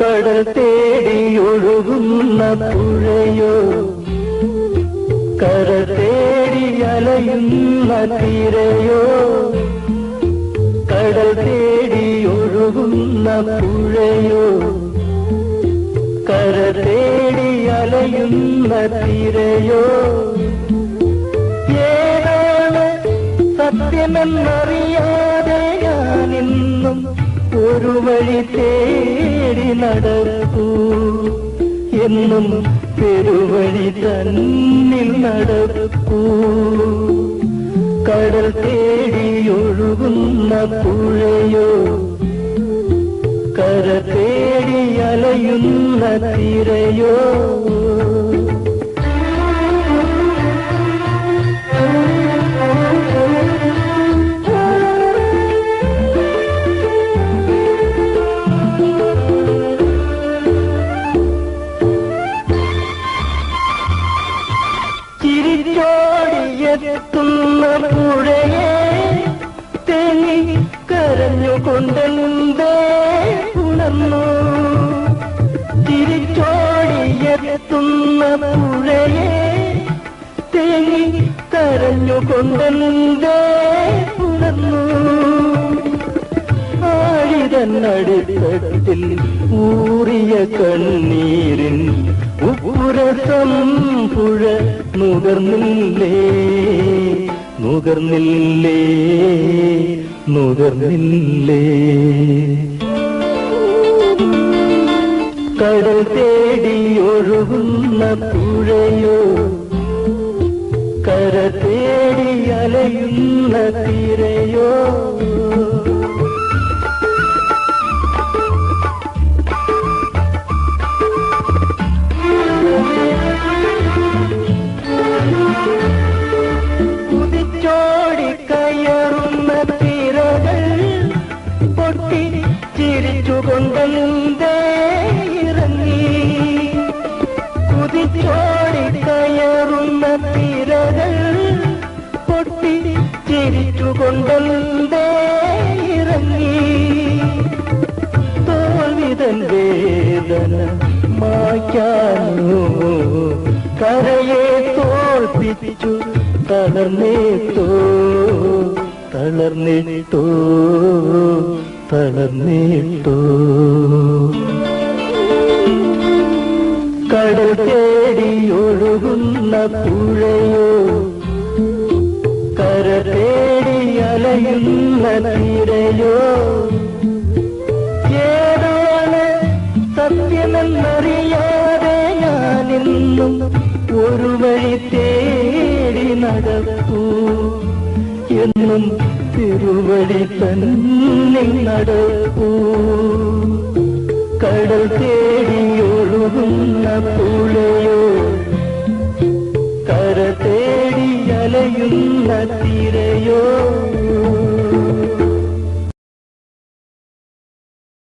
കടൽ തേടി ഒഴുകുന്ന പുഴയോ? കടൽ തേടി അലയുന്ന തീരയോ? കടൽ തേടി ഒഴുകുന്ന പുഴയോ? കര തേടി അലയുന്ന തീരയോ? ഏതാണ് സത്യമെന്നറിയ ഒരു വഴി തേടി നടക്കൂ. എന്നും പെരുവഴി തന്നിൽ നടക്കൂ. കടൽ തേടി ഒഴുകുന്ന പുഴയോ കര തേടി അലയുന്ന തീരയോ പുഴയെ തേങ്ങി കരഞ്ഞുകൊണ്ടെന്തേ ഉണർന്നു. പുഴയെ തേങ്ങി കരഞ്ഞുകൊണ്ടെന്തേ ഉണർന്നു. ആഴിതന്നടിത്തട്ടിൽ ഊറിയ കണ്ണീരിൻ ഉപ്പുരസം പുഴ നുകർന്നില്ലേ? നുകർന്നില്ലേ? നുകർന്നില്ലേ? കടൽ തേടി ഒഴുകുന്ന പുഴയോ? കര തേടി അലയുന്ന തീരയോ? ചിരിച്ചുകൊണ്ടെന്തേ ഇറങ്ങി തോൽവിതൻ വേദന മായ്ക്കാനോ. കരയെ തോൽപ്പിച്ചു തളർന്നേത്തോ തളർന്നിട്ടോ. തളർന്നിട്ടോ. കടൽ തേടി ഒഴുകുന്ന പുഴയോ അലയുന്ന തീരയോ ഏതാണ് സത്യമെന്നറിയാതെ ഞാനിന്നും ഒരു വഴി തേടി നടക്കൂ? എന്നും തിരുവഴി തന്നിൽ നടക്കൂ. നിലയുന്ന തീരയോ